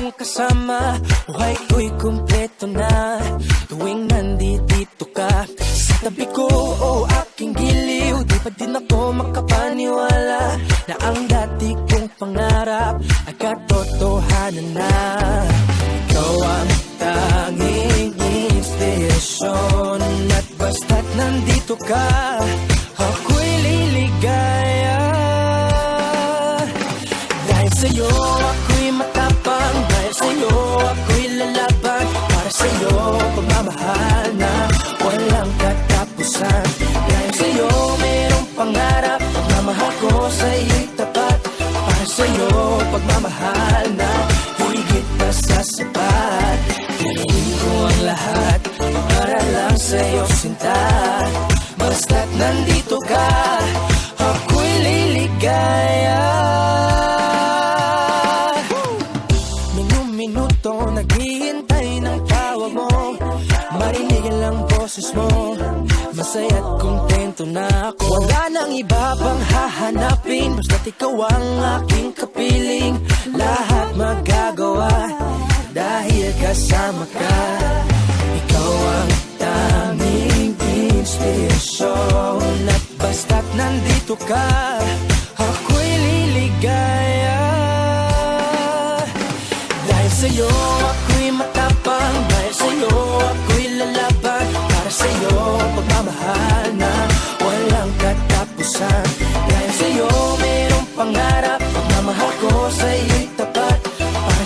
kong kasama. Buhay ko'y kumpleto na. Tuwing nandito ka Sa tabi ko o aking giliw Di pa din ako makapaniwala Na ang dati kong pangarap Ay katotohanan na. Ikaw ang tanging inspirasyon At basta't nandito ka Para sa'yo pagmamahal na higit pa sa sapat. Gagawin ko ang lahat para lang sa'yo sinta. Basta't nandito ka Ako'y liligaya. Minuto naghihintay ng tawag mo. Marinig ang lang boses mo Masaya't kontento na ako. Wala nang iba pang hahanapin Basta't ikaw ang aking kapiling. Lahat magagawa Dahil kasama ka. Ikaw ang tanging inspirasyon At basta't nandito ka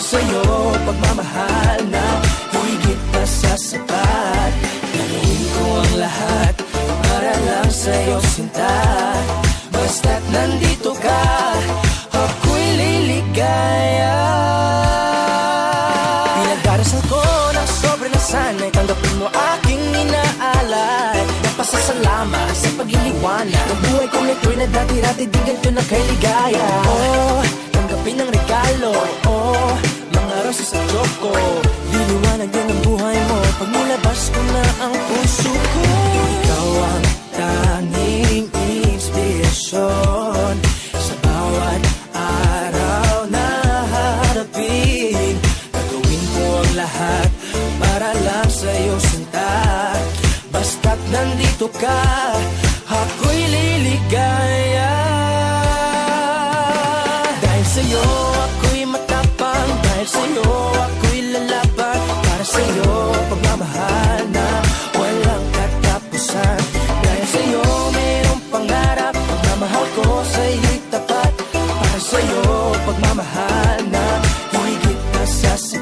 sa'yo pagmamahal na higit pa sa sapat. Gagawin ko ang lahat para lang sa'yo sinta Basta't nandito ka Ako'y liligaya. Pinagdarasal ko ng sobre na sana'y Tanggapin mo aking inaalay. Nagpasasalamat sa pag-iliwanag Ng buhay kong ito'y na dati-dati Di ganito na kay ligaya Oh, tanggapin ang regalo. Oh, choco Liliwanag din ang buhay mo. Pag nilabas ko na ang puso ko. Ikaw ang tanging inspirasyon. Sa bawat araw na harapin Gagawin ko ang lahat para lang sa'yo sinta Basta't nandito ka, ako'y liligaya. Dahil sa'yo ako'y matapang. Dahil sa'yo Yes.